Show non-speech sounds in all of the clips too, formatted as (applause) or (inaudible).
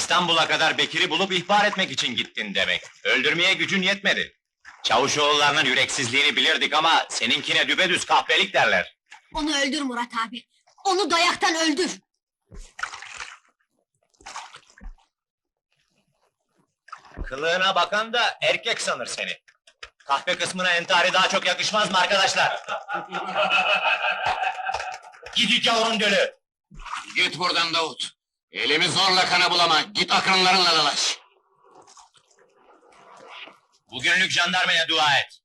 İstanbul'a kadar Bekir'i bulup ihbar etmek için gittin demek. Öldürmeye gücün yetmedi. Çavuşoğullarının yüreksizliğini bilirdik ama seninkine düpedüz kahpelik derler. Onu öldür Murat abi. Onu dayaktan öldür. Kılığına bakan da erkek sanır seni. Kahpe kısmına entari daha çok yakışmaz mı arkadaşlar? (laughs) Gidi gavurun dölü! Git buradan Davut. Elimi zorla kana bulama. Git akranlarınla dalaş. Bugünlük jandarmaya dua et.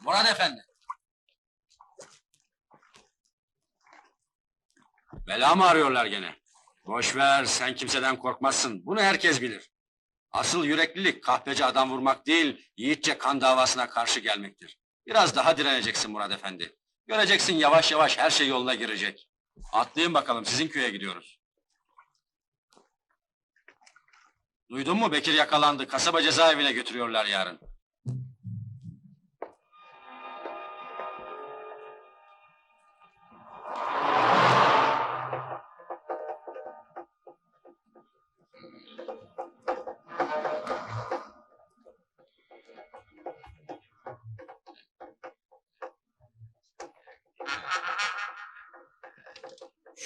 Murat efendi. Bela mı arıyorlar gene? Boş ver, sen kimseden korkmazsın. Bunu herkes bilir. Asıl yüreklilik kahpeci adam vurmak değil, yiğitçe kan davasına karşı gelmektir. Biraz daha direneceksin Murat efendi. Göreceksin yavaş yavaş her şey yoluna girecek. Atlayın bakalım, sizin köye gidiyoruz. Duydun mu Bekir yakalandı, kasaba cezaevine götürüyorlar yarın.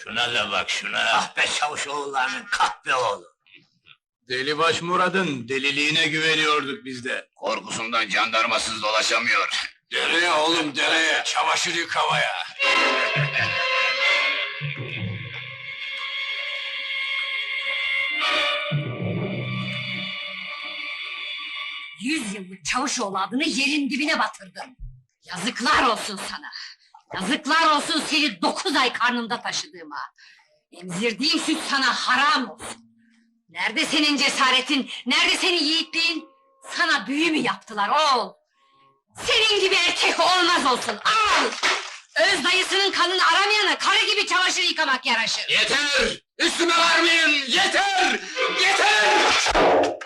Şuna da bak şuna. Kahpe çavuşoğullarının kahpe oğlu. Delibaş Murad'ın deliliğine güveniyorduk biz de. Korkusundan jandarmasız dolaşamıyor. Dereye oğlum dereye, çamaşır yıkamaya. Yüz yıllık Çavuşoğlu adını yerin dibine batırdın. Yazıklar olsun sana. Yazıklar olsun seni dokuz ay karnımda taşıdığıma. Emzirdiğim süt sana haram olsun. Nerede senin cesaretin, nerede senin yiğitliğin? Sana büyü mü yaptılar oğul? Senin gibi erkek olmaz olsun, al! Öz dayısının kanını aramayana karı gibi çamaşır yıkamak yaraşır. Yeter! Üstüme varmayın! Yeter! Yeter!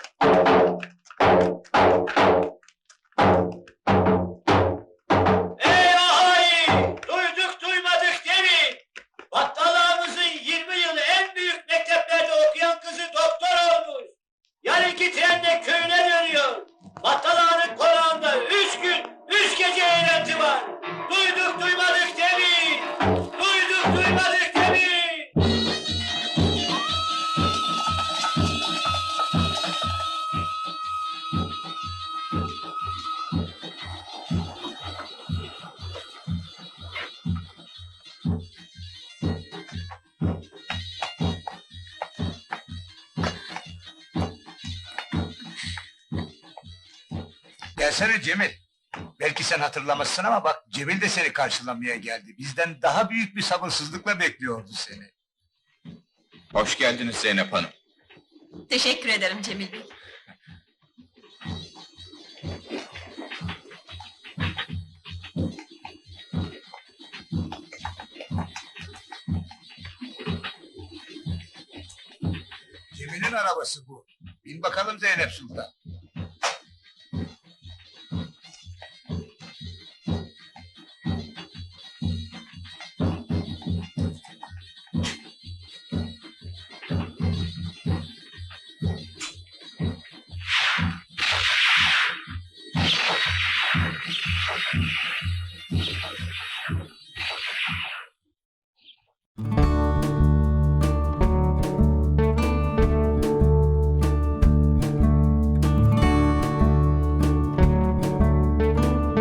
Gelsene Cemil. Belki sen hatırlamazsın ama bak Cemil de seni karşılamaya geldi. Bizden daha büyük bir sabırsızlıkla bekliyordu seni. Hoş geldiniz Zeynep Hanım. Teşekkür ederim Cemil Bey. Cemil'in arabası bu. Bin bakalım Zeynep Sultan.